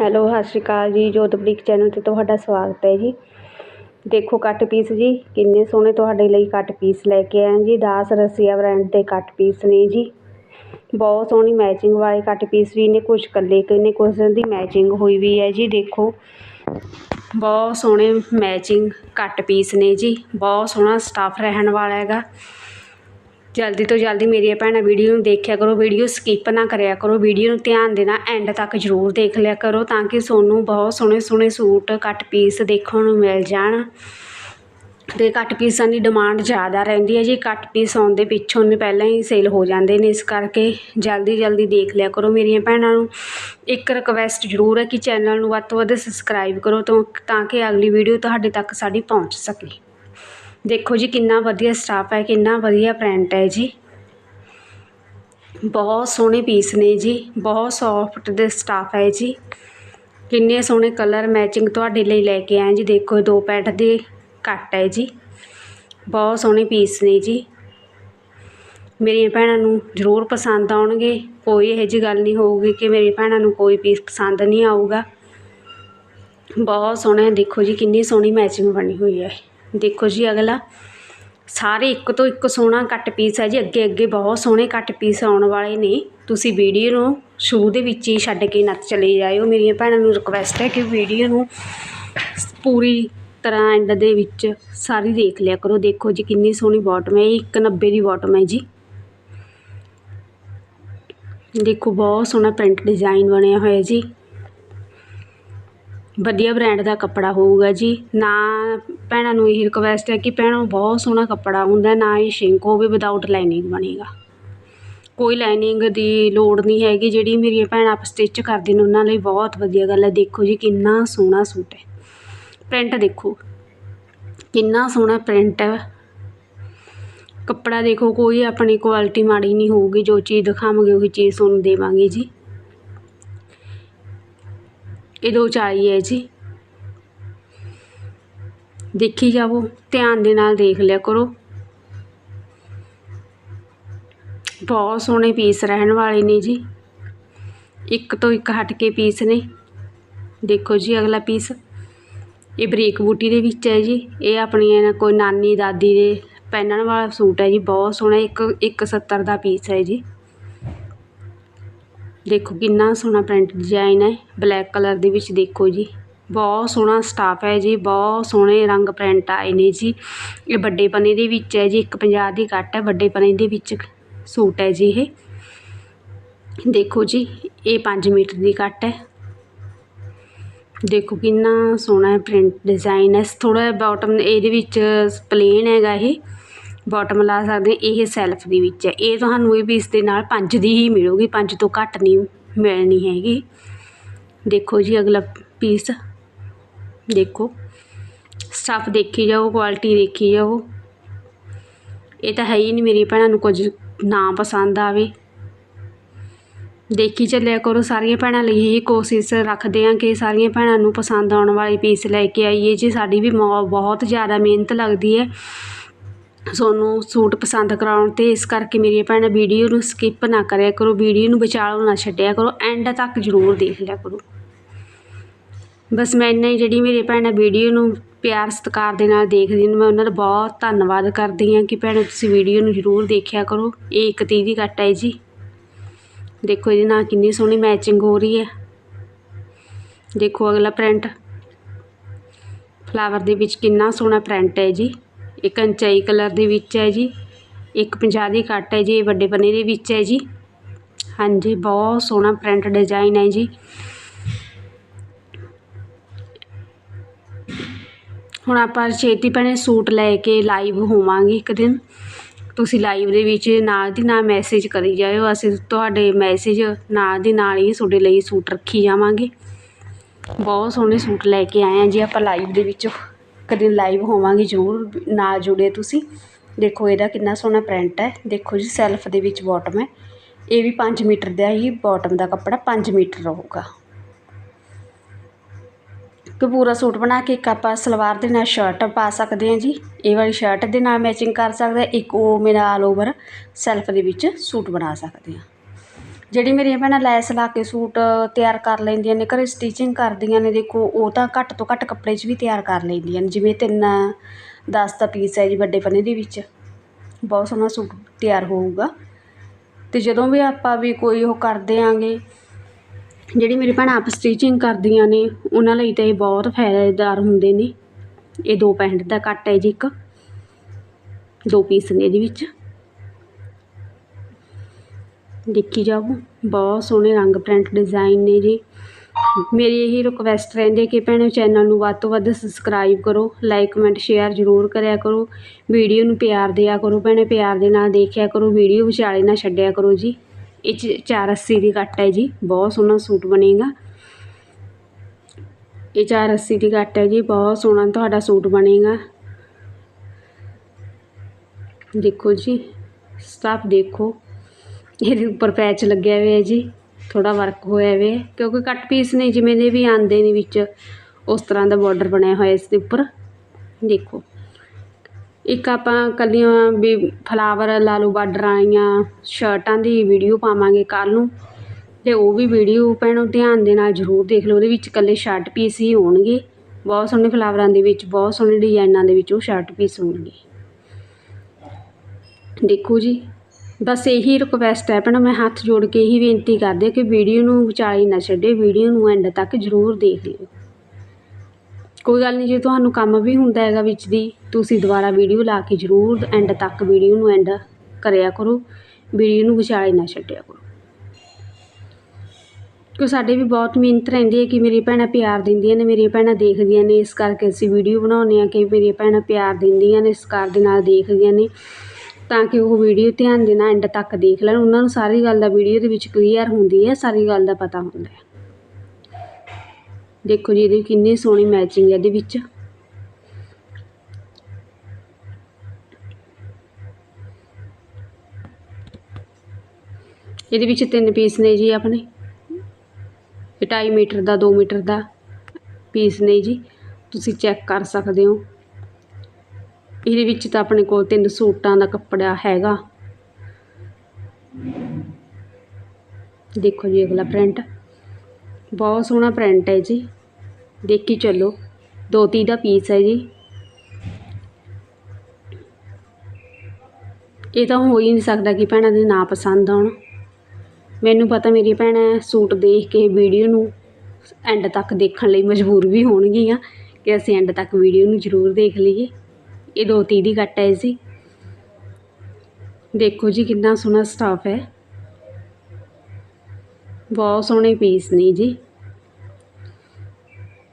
Hello, ਸਤਿ ਸ਼੍ਰੀ ਅਕਾਲ ਜੀ, ਜੋਤ ਬੁਟੀਕ ਚੈਨਲ 'ਤੇ ਤੁਹਾਡਾ ਸਵਾਗਤ ਹੈ ਜੀ। ਦੇਖੋ ਕੱਟ ਪੀਸ ਜੀ, ਕਿੰਨੇ ਸੋਹਣੇ ਤੁਹਾਡੇ ਲਈ ਕੱਟ ਪੀਸ ਲੈ ਕੇ ਆਏ ਜੀ, ਦਾਸ ਰਸੀਆ ਬ੍ਰਾਂਡ ਦੇ ਕੱਟ ਪੀਸ ਨੇ ਜੀ। ਬਹੁਤ ਸੋਹਣੀ ਮੈਚਿੰਗ ਵਾਲੇ ਕੱਟ ਪੀਸ ਵੀ ਨੇ ਕੁਝ ਇਕੱਲੇ ਨੇ ਕੁਝ ਦੀ ਮੈਚਿੰਗ ਹੋਈ ਵੀ ਹੈ ਜੀ, ਦੇਖੋ। ਬਹੁਤ ਸੋਹਣੇ ਮੈਚਿੰਗ ਕੱਟ ਪੀਸ ਨੇ ਜੀ, ਬਹੁਤ ਸੋਹਣਾ ਸਟਾਫ ਰਹਿਣ ਵਾਲਾ ਹੈਗਾ। ਜਲਦੀ ਤੋਂ ਜਲਦੀ ਮੇਰੀਆਂ ਭੈਣਾਂ ਵੀਡੀਓ ਨੂੰ ਦੇਖਿਆ ਕਰੋ, ਵੀਡੀਓ ਸਕਿਪ ਨਾ ਕਰਿਆ ਕਰੋ, ਵੀਡੀਓ ਨੂੰ ਧਿਆਨ ਦੇ ਨਾਲ ਐਂਡ ਤੱਕ ਜ਼ਰੂਰ ਦੇਖ ਲਿਆ ਕਰੋ ਤਾਂ ਕਿ ਤੁਹਾਨੂੰ ਬਹੁਤ ਸੋਹਣੇ ਸੋਹਣੇ ਸੂਟ ਕੱਟ ਪੀਸ ਦੇਖਣ ਨੂੰ ਮਿਲ ਜਾਣ ਅਤੇ ਕੱਟ ਪੀਸਾਂ ਦੀ ਡਿਮਾਂਡ ਜ਼ਿਆਦਾ ਰਹਿੰਦੀ ਹੈ ਜੀ ਕੱਟ ਪੀਸ ਆਉਣ ਦੇ ਪਿੱਛੋਂ ਨੇ ਪਹਿਲਾਂ ਹੀ ਸੇਲ ਹੋ ਜਾਂਦੇ ਨੇ ਇਸ ਕਰਕੇ ਜਲਦੀ ਜਲਦੀ ਦੇਖ ਲਿਆ ਕਰੋ ਮੇਰੀਆਂ ਭੈਣਾਂ ਨੂੰ। ਇੱਕ ਰਿਕਵੈਸਟ ਜ਼ਰੂਰ ਹੈ ਕਿ ਚੈਨਲ ਨੂੰ ਵੱਧ ਤੋਂ ਵੱਧ ਸਬਸਕ੍ਰਾਈਬ ਕਰੋ ਤਾਂ ਤਾਂ ਕਿ ਅਗਲੀ ਵੀਡੀਓ ਤੁਹਾਡੇ ਤੱਕ ਸਾਡੀ ਪਹੁੰਚ ਸਕੇ। ਦੇਖੋ ਜੀ ਕਿੰਨਾ ਵਧੀਆ ਸਟਾਫ ਹੈ, ਕਿੰਨਾ ਵਧੀਆ ਪ੍ਰਿੰਟ ਹੈ ਜੀ। ਬਹੁਤ ਸੋਹਣੇ ਪੀਸ ਨੇ ਜੀ, ਬਹੁਤ ਸੌਫਟ ਦੇ ਸਟਾਫ ਹੈ ਜੀ। ਕਿੰਨੇ ਸੋਹਣੇ ਕਲਰ ਮੈਚਿੰਗ ਤੁਹਾਡੇ ਲਈ ਲੈ ਕੇ ਆਏ ਜੀ, ਦੇਖੋ ਦੋ ਪੈਂਟ ਦੇ ਕੱਟ ਹੈ ਜੀ। ਬਹੁਤ ਸੋਹਣੇ ਪੀਸ ਨੇ ਜੀ। ਮੇਰੀਆਂ ਭੈਣਾਂ ਨੂੰ ਜ਼ਰੂਰ ਪਸੰਦ ਆਉਣਗੇ, ਕੋਈ ਇਹੋ ਜਿਹੀ ਗੱਲ ਨਹੀਂ ਹੋਊਗੀ ਕਿ ਮੇਰੀ ਭੈਣਾਂ ਨੂੰ ਕੋਈ ਪੀਸ ਪਸੰਦ ਨਹੀਂ ਆਊਗਾ। ਬਹੁਤ ਸੋਹਣਾ, ਦੇਖੋ ਜੀ ਕਿੰਨੀ ਸੋਹਣੀ ਮੈਚਿੰਗ ਬਣੀ ਹੋਈ ਹੈ। ਦੇਖੋ ਜੀ ਅਗਲਾ। ਸਾਰੇ ਇੱਕ ਤੋਂ ਇੱਕ ਸੋਹਣਾ ਕੱਟ ਪੀਸ ਹੈ ਜੀ। ਅੱਗੇ ਅੱਗੇ ਬਹੁਤ ਸੋਹਣੇ ਕੱਟ ਪੀਸ ਆਉਣ ਵਾਲੇ ਨੇ। ਤੁਸੀਂ ਵੀਡੀਓ ਨੂੰ ਸ਼ੁਰੂ ਦੇ ਵਿੱਚ ਹੀ ਛੱਡ ਕੇ ਨੱਤ ਚਲੇ ਜਾਇਓ। ਮੇਰੀਆਂ ਭੈਣਾਂ ਨੂੰ ਰਿਕਵੈਸਟ ਹੈ ਕਿ ਵੀਡੀਓ ਨੂੰ ਪੂਰੀ ਤਰ੍ਹਾਂ ਐਂਡ ਦੇ ਵਿੱਚ ਸਾਰੀ ਦੇਖ ਲਿਆ ਕਰੋ। ਦੇਖੋ ਜੀ ਕਿੰਨੀ ਸੋਹਣੀ ਬਾਟਮ ਹੈ। ਇਹ 190 ਦੀ ਬਾਟਮ ਹੈ ਜੀ। ਦੇਖੋ ਬਹੁਤ ਸੋਹਣਾ ਪ੍ਰਿੰਟ ਡਿਜ਼ਾਈਨ ਬਣਿਆ ਹੋਇਆ ਜੀ। ਵਧੀਆ ਬ੍ਰੈਂਡ ਦਾ ਕੱਪੜਾ ਹੋਊਗਾ ਜੀ। ਨਾ ਭੈਣਾਂ ਨੂੰ ਇਹ ਰਿਕੁਐਸਟ ਹੈ ਕਿ ਭੈਣੋ ਬਹੁਤ ਸੋਹਣਾ ਕੱਪੜਾ ਹੁੰਦਾ, ਨਾ ਇਹ ਸ਼ਿੰਕ ਹੋਵੇ ਵਿਦਆਊਟ ਲਾਈਨਿੰਗ ਬਣੇਗਾ। ਕੋਈ ਲਾਈਨਿੰਗ ਦੀ ਲੋੜ ਨਹੀਂ ਹੈਗੀ, ਜਿਹੜੀ ਮੇਰੀਆਂ ਭੈਣਾਂ ਆਪ ਸਟਿਚ ਕਰਦੇ ਨੇ, ਉਹਨਾਂ ਲਈ ਬਹੁਤ ਵਧੀਆ ਗੱਲ ਹੈ। ਦੇਖੋ ਜੀ ਕਿੰਨਾ ਸੋਹਣਾ ਸੂਟ ਹੈ। ਪ੍ਰਿੰਟ ਦੇਖੋ, ਕਿੰਨਾ ਸੋਹਣਾ ਪ੍ਰਿੰਟ ਹੈ। ਕੱਪੜਾ ਦੇਖੋ, ਕੋਈ ਆਪਣੀ ਕੁਆਲਿਟੀ ਮਾੜੀ ਨਹੀਂ ਹੋਊਗੀ, ਜੋ ਚੀਜ਼ ਦਿਖਾਵਾਂਗੇ ਉਹੀ ਚੀਜ਼ ਤੁਹਾਨੂੰ ਦੇਵਾਂਗੇ ਜੀ। ਇਹ ਦੋ ਚਾਲੀ ਹੈ ਜੀ। ਦੇਖੀ ਜਾਵੋ, ਧਿਆਨ ਦੇ ਨਾਲ ਦੇਖ ਲਿਆ ਕਰੋ। ਬਹੁਤ ਸੋਹਣੇ ਪੀਸ ਰਹਿਣ ਵਾਲੇ ਨੇ ਜੀ। ਇੱਕ ਤੋਂ ਇੱਕ ਹਟ ਕੇ ਪੀਸ ਨੇ। ਦੇਖੋ ਜੀ ਅਗਲਾ ਪੀਸ ਇਹ ਬਰੀਕ ਬੂਟੀ ਦੇ ਵਿੱਚ ਹੈ ਜੀ। ਇਹ ਆਪਣੀ ਕੋਈ ਨਾਨੀ ਦਾਦੀ ਦੇ ਪਹਿਨਣ ਵਾਲਾ ਸੂਟ ਹੈ ਜੀ। ਬਹੁਤ ਸੋਹਣਾ, ਇੱਕ ਇੱਕ ਸੱਤਰ ਦਾ ਪੀਸ ਹੈ ਜੀ। ਦੇਖੋ ਕਿੰਨਾ ਸੋਹਣਾ ਪ੍ਰਿੰਟ ਡਿਜ਼ਾਈਨ ਹੈ ਬਲੈਕ ਕਲਰ ਦੇ ਵਿੱਚ ਦੇਖੋ ਜੀ। ਬਹੁਤ ਸੋਹਣਾ ਸਟਾਫ ਹੈ ਜੀ, ਬਹੁਤ ਸੋਹਣੇ ਰੰਗ ਪ੍ਰਿੰਟ ਆਏ ਨੇ ਜੀ। ਇਹ ਵੱਡੇ ਪਨੇ ਦੇ ਵਿੱਚ ਹੈ ਜੀ 150 ਦੀ ਕੱਟ ਹੈ, ਵੱਡੇ ਪਨੇ ਦੇ ਵਿੱਚ ਸੂਟ ਹੈ ਜੀ ਇਹ। ਦੇਖੋ ਜੀ, ਇਹ 5 ਮੀਟਰ ਦੀ ਕੱਟ ਹੈ। ਦੇਖੋ ਕਿੰਨਾ ਸੋਹਣਾ ਪ੍ਰਿੰਟ ਡਿਜ਼ਾਈਨ ਹੈ ਥੋੜਾ ਬਾਟਮ ਇਹਦੇ ਵਿੱਚ ਪਲੇਨ ਹੈਗਾ ਇਹ। ਬੋਟਮ ਲਾ ਸਕਦੇ, ਇਹ ਸੈਲਫ ਦੇ ਵਿੱਚ ਹੈ। ਇਹ ਤੁਹਾਨੂੰ ਇਹ ਪੀਸ ਦੇ ਨਾਲ ਪੰਜ ਦੀ ਹੀ ਮਿਲੂਗੀ, ਪੰਜ ਤੋਂ ਘੱਟ ਨਹੀਂ ਮਿਲਣੀ ਹੈਗੀ। ਦੇਖੋ ਜੀ ਅਗਲਾ ਪੀਸ ਦੇਖੋ। ਸਟਫ ਦੇਖੀ ਜਾਓ ਕੁਆਲਿਟੀ ਦੇਖੀ ਜਾਓ। ਇਹ ਤਾਂ ਹੈ ਹੀ ਨਹੀਂ ਮੇਰੀ ਭੈਣਾਂ ਨੂੰ ਕੁਝ ਨਾ ਪਸੰਦ ਆਵੇ। ਦੇਖੀ ਚੱਲਿਆ ਕਰੋ, ਸਾਰੀਆਂ ਭੈਣਾਂ ਲਈ ਇਹ ਕੋਸ਼ਿਸ਼ ਰੱਖਦੇ ਹਾਂ ਕਿ ਸਾਰੀਆਂ ਭੈਣਾਂ ਨੂੰ ਪਸੰਦ ਆਉਣ ਵਾਲੇ ਪੀਸ ਲੈ ਕੇ ਆਈਏ। ਜੀ, ਸਾਡੀ ਵੀ ਬਹੁਤ ਜ਼ਿਆਦਾ ਮਿਹਨਤ ਲੱਗਦੀ ਹੈ। ਤੁਹਾਨੂੰ ਸੂਟ ਪਸੰਦ ਕਰਾਉਣ 'ਤੇ ਇਸ ਕਰਕੇ ਮੇਰੀਆਂ ਭੈਣਾਂ ਵੀਡੀਓ ਨੂੰ ਸਕਿੱਪ ਨਾ ਕਰਿਆ ਕਰੋ, ਵੀਡੀਓ ਨੂੰ ਵਿਚਾਲੋ ਨਾ ਛੱਡਿਆ ਕਰੋ ਐਂਡ ਤੱਕ ਜ਼ਰੂਰ ਦੇਖ ਲਿਆ ਕਰੋ। ਬਸ ਮੈਂ ਇੰਨਾ ਹੀ, ਜਿਹੜੀ ਮੇਰੀ ਭੈਣਾਂ ਵੀਡੀਓ ਨੂੰ ਪਿਆਰ, ਸਤਿਕਾਰ ਦੇ ਨਾਲ ਦੇਖਦੀ ਨੇ, ਮੈਂ ਉਹਨਾਂ ਦਾ ਬਹੁਤ ਧੰਨਵਾਦ ਕਰਦੀ ਹਾਂ ਕਿ ਭੈਣੋ ਤੁਸੀਂ ਵੀਡੀਓ ਨੂੰ ਜ਼ਰੂਰ ਦੇਖਿਆ ਕਰੋ। ਇਹ ਇੱਕ ਤੀਹ ਦੀ ਕੱਟ ਹੈ ਜੀ। ਦੇਖੋ ਇਹਦੇ ਨਾਲ ਕਿੰਨੀ ਸੋਹਣੀ ਮੈਚਿੰਗ ਹੋ ਰਹੀ ਹੈ। ਦੇਖੋ ਅਗਲਾ ਪ੍ਰਿੰਟ ਫਲਾਵਰ ਦੇ ਵਿੱਚ ਕਿੰਨਾ ਸੋਹਣਾ ਪ੍ਰਿੰਟ ਹੈ ਜੀ। ਇੱਕ ਕੰਚਾਈ ਕਲਰ ਦੇ ਵਿੱਚ ਹੈ ਜੀ, ਇੱਕ 50 ਦੀ ਕੱਟ ਹੈ ਜੀ ਵੱਡੇ ਪੰਨੇ ਦੇ ਵਿੱਚ ਹੈ ਜੀ। ਹਾਂਜੀ, ਬਹੁਤ ਸੋਹਣਾ ਪ੍ਰਿੰਟ ਡਿਜ਼ਾਈਨ ਹੈ ਜੀ। ਹੁਣ ਆਪਾਂ ਛੇਤੀ ਭੈਣੇ ਸੂਟ ਲੈ ਕੇ ਲਾਈਵ ਹੋਵਾਂਗੇ ਇੱਕ ਦਿਨ। ਤੁਸੀਂ ਲਾਈਵ ਦੇ ਵਿੱਚ ਨਾਲ ਦੀ ਨਾਲ ਮੈਸੇਜ ਕਰੀ ਜਾਇਓ, ਅਸੀਂ ਤੁਹਾਡੇ ਮੈਸੇਜ ਨਾਲ ਦੀ ਨਾਲ ਹੀ ਤੁਹਾਡੇ ਲਈ ਸੂਟ ਰੱਖੀ ਜਾਵਾਂਗੇ। ਬਹੁਤ ਸੋਹਣੇ ਸੂਟ ਲੈ ਕੇ ਆਏ ਆ ਜੀ ਆਪਾਂ ਲਾਈਵ ਦੇ ਵਿੱਚ। ਕਦੇ ਲਾਈਵ ਹੋਵਾਂਗੀ ਜ਼ਰੂਰ, ਨਾਲ ਜੁੜੇ ਤੁਸੀਂ। ਦੇਖੋ, ਇਹਦਾ ਕਿੰਨਾ ਸੋਹਣਾ ਪ੍ਰਿੰਟ ਹੈ। ਦੇਖੋ ਜੀ ਸੈਲਫ ਦੇ ਵਿੱਚ ਬੋਟਮ ਹੈ। ਇਹ ਵੀ 5 ਮੀਟਰ ਦਾ ਹੀ ਬੋਟਮ ਦਾ ਕੱਪੜਾ 5 ਮੀਟਰ ਰਹੂਗਾ। ਕਿ ਪੂਰਾ ਸੂਟ ਬਣਾ ਕੇ ਇੱਕ ਆਪਾਂ ਸਲਵਾਰ ਦੇ ਨਾਲ ਸ਼ਰਟ ਪਾ ਸਕਦੇ ਹਾਂ ਜੀ। ਇਹ ਵਾਲੀ ਸ਼ਰਟ ਦੇ ਨਾਲ ਮੈਚਿੰਗ ਕਰ ਸਕਦੇ ਇੱਕ ਉਹ ਮੇਰਾ ਆਲ ਓਵਰ ਸੈਲਫ ਦੇ ਵਿੱਚ ਸੂਟ ਬਣਾ ਸਕਦੇ ਹਾਂ। ਜਿਹੜੀ ਮੇਰੀਆਂ ਭੈਣਾਂ ਲੈਸ ਲਾ ਕੇ ਸੂਟ ਤਿਆਰ ਕਰ ਲੈਂਦੀਆਂ ਨੇ, ਘਰ ਸਟਿਚਿੰਗ ਕਰਦੀਆਂ ਨੇ, ਦੇਖੋ, ਉਹ ਤਾਂ ਘੱਟ ਤੋਂ ਘੱਟ ਕੱਪੜੇ 'ਚ ਵੀ ਤਿਆਰ ਕਰ ਲੈਂਦੀਆਂ ਨੇ, ਜਿਵੇਂ ਤਿੰਨ ਦਸ ਦਾ ਪੀਸ ਹੈ ਜੀ ਵੱਡੇ ਪੰਨੇ ਦੇ ਵਿੱਚ। ਬਹੁਤ ਸੋਹਣਾ ਸੂਟ ਤਿਆਰ ਹੋਊਗਾ। ਅਤੇ ਜਦੋਂ ਵੀ ਆਪਾਂ ਵੀ ਕੋਈ ਉਹ ਕਰਦੇ ਆਂਗੇ, ਜਿਹੜੀ ਮੇਰੀ ਭੈਣਾਂ ਆਪ ਸਟਿਚਿੰਗ ਕਰਦੀਆਂ ਨੇ, ਉਹਨਾਂ ਲਈ ਤਾਂ ਇਹ ਬਹੁਤ ਫਾਇਦੇਦਾਰ ਹੁੰਦੇ ਨੇ। ਇਹ ਦੋ ਪੈਂਟ ਦਾ ਕੱਟ ਹੈ ਜੀ ਇੱਕ, ਦੋ ਪੀਸ ਨੇ ਇਹਦੇ ਵਿੱਚ। ਦੇਖੀ ਜਾਓ ਬਹੁਤ ਸੋਹਣੇ ਰੰਗ ਪ੍ਰਿੰਟ ਡਿਜ਼ਾਈਨ ਨੇ ਜੀ। ਮੇਰੀ ਇਹੀ ਰਿਕਵੈਸਟ ਰਹਿੰਦੀ ਕਿ ਭੈਣੋ ਚੈਨਲ ਨੂੰ ਵੱਧ ਤੋਂ ਵੱਧ ਸਬਸਕ੍ਰਾਈਬ ਕਰੋ ਲਾਈਕ ਕਮੈਂਟ ਸ਼ੇਅਰ ਜ਼ਰੂਰ ਕਰਿਆ ਕਰੋ। ਵੀਡੀਓ ਨੂੰ ਪਿਆਰ ਦਿਆ ਕਰੋ ਭੈਣੇ, ਪਿਆਰ ਦੇ ਨਾਲ ਦੇਖਿਆ ਕਰੋ। ਵੀਡੀਓ ਵਿਚਾਲੇ ਨਾ ਛੱਡਿਆ ਕਰੋ ਜੀ। ਇਹ 'ਚ ਚਾਰ ਅੱਸੀ ਦੀ ਕੱਟ ਹੈ ਜੀ। ਬਹੁਤ ਸੋਹਣਾ ਸੂਟ ਬਣੇਗਾ। ਇਹ ਚਾਰ ਅੱਸੀ ਦੀ ਕੱਟ ਹੈ ਜੀ। ਬਹੁਤ ਸੋਹਣਾ ਤੁਹਾਡਾ ਸੂਟ ਬਣੇਗਾ। ਦੇਖੋ ਜੀ। ਸਟਾਫ ਦੇਖੋ। ਇਹਦੇ ਉੱਪਰ ਪੈਚ ਲੱਗਿਆ ਹੋਇਆ ਜੀ ਥੋੜਾ ਵਰਕ ਹੋਇਆ ਹੋਇਆ ਕਿਉਂਕਿ ਕੱਟ ਪੀਸ ਨੇ ਜਿਵੇਂ ਦੇ ਵੀ ਆਉਂਦੇ ਨੇ ਵਿੱਚ, ਉਸ ਤਰ੍ਹਾਂ ਦਾ ਬਾਰਡਰ ਬਣਿਆ ਹੋਇਆ ਇਸ ਦੇ ਉੱਪਰ। ਦੇਖੋ, ਇੱਕ ਆਪਾਂ ਕੱਲੀਆਂ ਵੀ ਫਲਾਵਰ ਲਾ ਲਓ ਬਾਰਡਰ ਆਈਆਂ ਸ਼ਰਟਾਂ ਦੀ ਵੀਡੀਓ ਪਾਵਾਂਗੇ ਕੱਲ੍ਹ ਨੂੰ ਅਤੇ ਉਹ ਵੀ ਵੀਡੀਓ ਭੈਣੋ ਧਿਆਨ ਦੇ ਨਾਲ ਜ਼ਰੂਰ ਦੇਖ ਲਓ, ਉਹਦੇ ਵਿੱਚ ਇਕੱਲੇ ਸ਼ਰਟ ਪੀਸ ਹੀ ਹੋਣਗੇ। ਬਹੁਤ ਸੋਹਣੇ ਫਲਾਵਰਾਂ ਦੇ ਵਿੱਚ, ਬਹੁਤ ਸੋਹਣੇ ਡਿਜ਼ਾਈਨਾਂ ਦੇ ਵਿੱਚ ਉਹ ਸ਼ਰਟ ਪੀਸ ਹੋਣਗੇ। ਦੇਖੋ ਜੀ ਬਸ ਇਹੀ ਰਿਕੁਐਸਟ ਹੈ ਭੈਣੋ, ਮੈਂ ਹੱਥ ਜੋੜ ਕੇ ਇਹੀ ਬੇਨਤੀ ਕਰਦੀ ਹਾਂ ਕਿ ਵੀਡੀਓ ਨੂੰ ਵਿਚਾਲੇ ਨਾ ਛੱਡੇ, ਵੀਡੀਓ ਨੂੰ ਐਂਡ ਤੱਕ ਜ਼ਰੂਰ ਦੇਖ ਲਿਓ। ਕੋਈ ਗੱਲ ਨਹੀਂ, ਜੇ ਤੁਹਾਨੂੰ ਕੰਮ ਵੀ ਹੁੰਦਾ ਹੈਗਾ ਵਿੱਚ ਦੀ, ਤੁਸੀਂ ਦੁਬਾਰਾ ਵੀਡੀਓ ਲਾ ਕੇ ਜ਼ਰੂਰ ਐਂਡ ਤੱਕ ਵੀਡੀਓ ਨੂੰ ਐਂਡ ਕਰਿਆ ਕਰੋ, ਵੀਡੀਓ ਨੂੰ ਵਿਚਾਲੇ ਨਾ ਛੱਡਿਆ ਕਰੋ। ਕਿਉਂ ਸਾਡੇ ਵੀ ਬਹੁਤ ਮਿਹਨਤ ਰਹਿੰਦੀ ਹੈ ਕਿ ਮੇਰੀ ਭੈਣਾਂ ਪਿਆਰ ਦਿੰਦੀਆਂ ਨੇ, ਮੇਰੀਆਂ ਭੈਣਾਂ ਦੇਖਦੀਆਂ ਨੇ, ਇਸ ਕਰਕੇ ਅਸੀਂ ਵੀਡੀਓ ਬਣਾਉਂਦੇ ਹਾਂ ਕਿ ਮੇਰੀਆਂ ਭੈਣਾਂ ਪਿਆਰ ਦਿੰਦੀਆਂ ਨੇ, ਇਸ ਕਾਰ ਦੇ ਨਾਲ ਦੇਖਦੀਆਂ ਨੇ। ਤਾਂ ਕਿ ਉਹ ਵੀਡੀਓ ਧਿਆਨ ਦੇ ਨਾਲ ਐਂਡ ਤੱਕ ਦੇਖ ਲੈਣ। ਉਹਨਾਂ ਨੂੰ ਸਾਰੀ ਗੱਲ ਦਾ ਵੀਡੀਓ ਦੇ ਵਿੱਚ ਕਲੀਅਰ ਹੁੰਦੀ ਹੈ, ਸਾਰੀ ਗੱਲ ਦਾ ਪਤਾ ਹੁੰਦਾ ਹੈ। ਦੇਖੋ ਜੀ, ਇਹਦੀ ਕਿੰਨੀ ਸੋਹਣੀ ਮੈਚਿੰਗ ਹੈ ਇਹਦੇ ਵਿੱਚ। ਇਹਦੇ ਵਿੱਚ ਤਿੰਨ ਪੀਸ ਨੇ ਜੀ ਆਪਣੇ। ਇਹ 2.5 ਮੀਟਰ ਦਾ 2 ਮੀਟਰ ਦਾ ਪੀਸ ਨੇ ਜੀ। ਤੁਸੀਂ ਚੈੱਕ ਕਰ ਸਕਦੇ ਹੋ। ਇਹਦੇ ਵਿੱਚ ਤਾਂ ਆਪਣੇ ਕੋਲ ਤਿੰਨ ਸੂਟਾਂ ਦਾ ਕੱਪੜਾ ਹੈਗਾ। ਦੇਖੋ ਜੀ ਅਗਲਾ ਪ੍ਰਿੰਟ ਬਹੁਤ ਸੋਹਣਾ ਪ੍ਰਿੰਟ ਹੈ ਜੀ। ਦੇਖੀ ਚੱਲੋ। ਦੋ ਤੀਹ ਦਾ ਪੀਸ ਹੈ ਜੀ। ਇਹ ਤਾਂ ਹੋ ਹੀ ਨਹੀਂ ਸਕਦਾ ਕਿ ਭੈਣਾਂ ਦੇ ਨਾ ਪਸੰਦ ਆਉਣ। ਮੈਨੂੰ ਪਤਾ ਮੇਰੀ ਭੈਣਾਂ ਸੂਟ ਦੇਖ ਕੇ ਵੀਡੀਓ ਨੂੰ ਐਂਡ ਤੱਕ ਦੇਖਣ ਲਈ ਮਜਬੂਰ ਵੀ ਹੋਣਗੀਆਂ ਕਿ ਅਸੀਂ ਐਂਡ ਤੱਕ ਵੀਡੀਓ ਨੂੰ ਜ਼ਰੂਰ ਦੇਖ ਲਈਏ। ਇਹ ਦੋ ਤੀਹ ਦੀ ਕੱਟ ਹੈ ਜੀ ਦੇਖੋ ਜੀ ਕਿੰਨਾ ਸੋਹਣਾ ਸਟਾਫ ਹੈ। ਬਹੁਤ ਸੋਹਣੇ ਪੀਸ ਨੇ ਜੀ।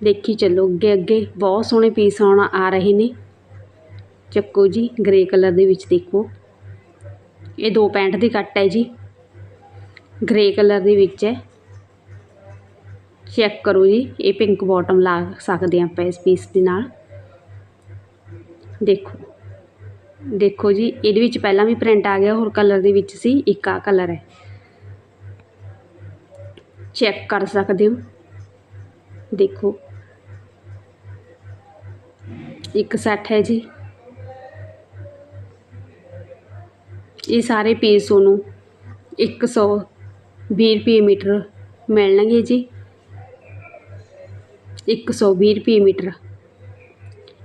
ਦੇਖੀ ਚੱਲੋ ਅੱਗੇ ਅੱਗੇ ਬਹੁਤ ਸੋਹਣੇ ਪੀਸ ਆਉਣ ਆ ਰਹੇ ਨੇ। ਚੱਕੋ ਜੀ ਗ੍ਰੇ ਕਲਰ ਦੇ ਵਿੱਚ ਦੇਖੋ। ਇਹ ਦੋ ਪੈਂਟ ਦੀ ਕੱਟ ਹੈ ਜੀ। ਗ੍ਰੇ ਕਲਰ ਦੇ ਵਿੱਚ ਹੈ। ਚੈੱਕ ਕਰੋ ਜੀ, ਇਹ ਪਿੰਕ ਬਾਟਮ ਲਾ ਸਕਦੇ ਆਪਾਂ ਇਸ ਪੀਸ ਦੇ ਨਾਲ। ਦੇਖੋ। ਦੇਖੋ ਜੀ, ਇਹਦੇ ਵਿੱਚ ਪਹਿਲਾਂ ਵੀ ਪ੍ਰਿੰਟ ਆ ਗਿਆ, ਹੋਰ ਕਲਰ ਦੇ ਵਿੱਚ ਸੀ, ਇੱਕ ਆ ਕਲਰ ਹੈ। ਚੈੱਕ ਕਰ ਸਕਦੇ ਹੋ। ਦੇਖੋ। ਇੱਕ ਸੈੱਟ ਹੈ ਜੀ। ਇਹ ਸਾਰੇ ਪੀਸ ਤੁਹਾਨੂੰ 120 ਰੁਪਏ ਮੀਟਰ ਮਿਲਣਗੇ ਜੀ। 120 ਰੁਪਏ ਮੀਟਰ।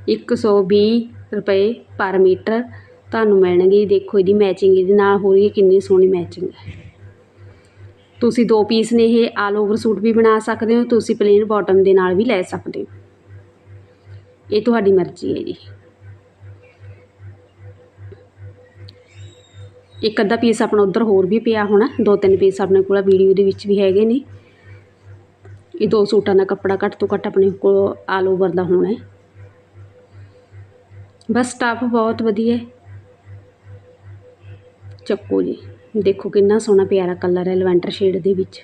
120 ਰੁਪਏ ਪਰ ਮੀਟਰ ਤੁਹਾਨੂੰ ਮਿਲਣਗੇ। ਦੇਖੋ ਇਹਦੀ ਮੈਚਿੰਗ ਇਹਦੇ ਨਾਲ ਹੋ ਰਹੀ ਹੈ। ਕਿੰਨੀ ਸੋਹਣੀ ਮੈਚਿੰਗ ਹੈ। ਤੁਸੀਂ ਦੋ ਪੀਸ ਨੇ ਇਹ। ਆਲ ਓਵਰ ਸੂਟ ਵੀ ਬਣਾ ਸਕਦੇ ਹੋ। ਤੁਸੀਂ ਪਲੇਨ ਬਾਟਮ ਦੇ ਨਾਲ ਵੀ ਲੈ ਸਕਦੇ ਹੋ। ਇਹ ਤੁਹਾਡੀ ਮਰਜ਼ੀ ਹੈ ਜੀ। ਇੱਕ ਅੱਧਾ ਪੀਸ ਆਪਣਾ ਉਧਰ ਹੋਰ ਵੀ ਪਿਆ ਹੋਣਾ। ਦੋ ਤਿੰਨ ਪੀਸ ਆਪਣੇ ਕੋਲ ਵੀਡੀਓ ਦੇ ਵਿੱਚ ਵੀ ਹੈਗੇ ਨੇ। ਇਹ ਦੋ ਸੂਟਾਂ ਦਾ ਕੱਪੜਾ ਘੱਟ ਤੋਂ ਘੱਟ ਆਪਣੇ ਕੋਲ ਆਲ ਓਵਰ ਦਾ ਹੋਣਾ ਹੈ। ਬਸ ਸਟਾਫ ਬਹੁਤ ਵਧੀਆ ਚੱਕੋ ਜੀ, ਦੇਖੋ ਕਿੰਨਾ ਸੋਹਣਾ ਪਿਆਰਾ ਕਲਰ ਹੈ ਲਵੈਂਡਰ ਸ਼ੇਡ ਦੇ ਵਿੱਚ।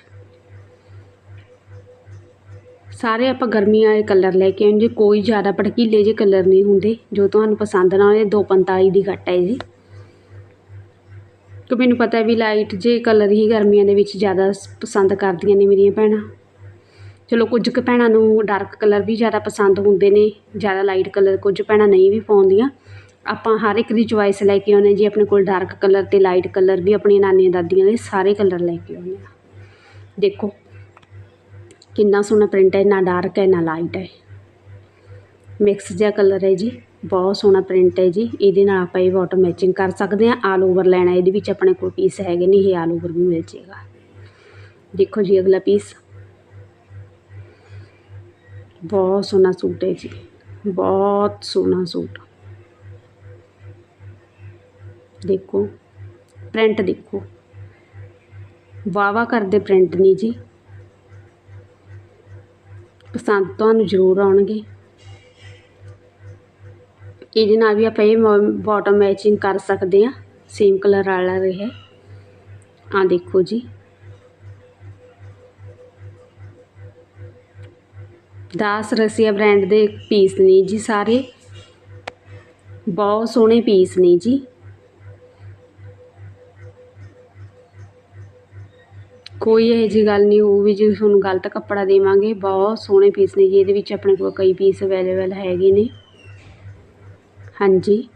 ਸਾਰੇ ਆਪਾਂ ਗਰਮੀਆਂ ਵਾਲੇ ਕਲਰ ਲੈ ਕੇ ਆਏ ਜੀ ਕੋਈ ਜ਼ਿਆਦਾ ਭੜਕੀਲੇ ਜਿਹੇ ਕਲਰ ਨਹੀਂ ਹੁੰਦੇ, ਜੋ ਤੁਹਾਨੂੰ ਪਸੰਦ ਨਾ ਹੋਏ 245 ਦੀ ਘੱਟ ਹੈ ਜੀ। ਕਿ ਮੈਨੂੰ ਪਤਾ ਵੀ ਲਾਈਟ ਜੇ ਕਲਰ ਹੀ ਗਰਮੀਆਂ ਦੇ ਵਿੱਚ ਜ਼ਿਆਦਾ ਪਸੰਦ ਕਰਦੀਆਂ ਨੇ ਮੇਰੀਆਂ ਭੈਣਾਂ। ਚਲੋ ਕੁਝ ਕੁ ਭੈਣਾਂ ਨੂੰ ਡਾਰਕ ਕਲਰ ਵੀ ਜ਼ਿਆਦਾ ਪਸੰਦ ਹੁੰਦੇ ਨੇ, ਜ਼ਿਆਦਾ ਲਾਈਟ ਕਲਰ ਕੁਝ ਭੈਣਾਂ ਨਹੀਂ ਵੀ ਪਾਉਂਦੀਆਂ। ਆਪਾਂ ਹਰ ਇੱਕ ਦੀ ਚੁਆਇਸ ਲੈ ਕੇ ਆਉਂਦੇ ਜੀ, ਆਪਣੇ ਕੋਲ ਡਾਰਕ ਕਲਰ ਅਤੇ ਲਾਈਟ ਕਲਰ ਵੀ ਆਪਣੀਆਂ ਨਾਨੀਆਂ ਦਾਦੀਆਂ ਦੇ ਸਾਰੇ ਕਲਰ ਲੈ ਕੇ ਆਉਂਦੇ ਹਾਂ। ਦੇਖੋ, ਕਿੰਨਾ ਸੋਹਣਾ ਪ੍ਰਿੰਟ ਹੈ ਨਾ ਡਾਰਕ ਹੈ ਨਾ ਲਾਈਟ ਹੈ। ਮਿਕਸ ਜਿਹਾ ਕਲਰ ਹੈ ਜੀ, ਬਹੁਤ ਸੋਹਣਾ ਪ੍ਰਿੰਟ ਹੈ ਜੀ, ਇਹਦੇ ਨਾਲ ਆਪਾਂ ਇਹ ਬਾਟਮ ਮੈਚਿੰਗ ਕਰ ਸਕਦੇ ਹਾਂ ਆਲ ਓਵਰ ਲੈਣਾ, ਇਹਦੇ ਵਿੱਚ ਆਪਣੇ ਕੋਲ ਪੀਸ ਹੈਗੇ ਨਹੀਂ ਇਹ ਆਲ ਓਵਰ ਵੀ ਮਿਲ ਜੇਗਾ ਦੇਖੋ ਜੀ ਅਗਲਾ ਪੀਸ ਬਹੁਤ ਸੋਹਣਾ ਸੂਟ ਹੈ ਜੀ। ਬਹੁਤ ਸੋਹਣਾ ਸੂਟ। ਦੇਖੋ ਪ੍ਰਿੰਟ ਦੇਖੋ। ਵਾਵਾ ਕਰਦੇ ਪ੍ਰਿੰਟ ਨਹੀਂ ਜੀ। ਪਸੰਦ ਤੁਹਾਨੂੰ ਜ਼ਰੂਰ ਆਉਣਗੇ। ਇਹਦੇ ਨਾਲ ਵੀ ਆਪਾਂ ਇਹ ਬਾਟਮ ਮੈਚਿੰਗ ਕਰ ਸਕਦੇ ਹਾਂ। ਸੇਮ ਕਲਰ ਵਾਲਾ ਰਿਹਾ। ਆ ਦੇਖੋ ਜੀ। ਦਾਸ ਰਸੀਆ ਬ੍ਰਾਂਡ ਦੇ ਪੀਸ ਨੇ ਜੀ ਸਾਰੇ। ਬਹੁਤ ਸੋਹਣੇ ਪੀਸ ਨੇ ਜੀ। ਕੋਈ ਇਹੋ ਜਿਹੀ ਗੱਲ ਨਹੀਂ ਹੋਊ ਵੀ ਜੀ ਤੁਹਾਨੂੰ ਗਲਤ ਕੱਪੜਾ ਦੇਵਾਂਗੇ, ਬਹੁਤ ਸੋਹਣੇ ਪੀਸ ਨੇ ਜੀ, ਇਹਦੇ ਵਿੱਚ ਆਪਣੇ ਕੋਲ ਕਈ ਪੀਸ ਅਵੇਲੇਬਲ ਹੈਗੇ ਨੇ। ਹਾਂਜੀ।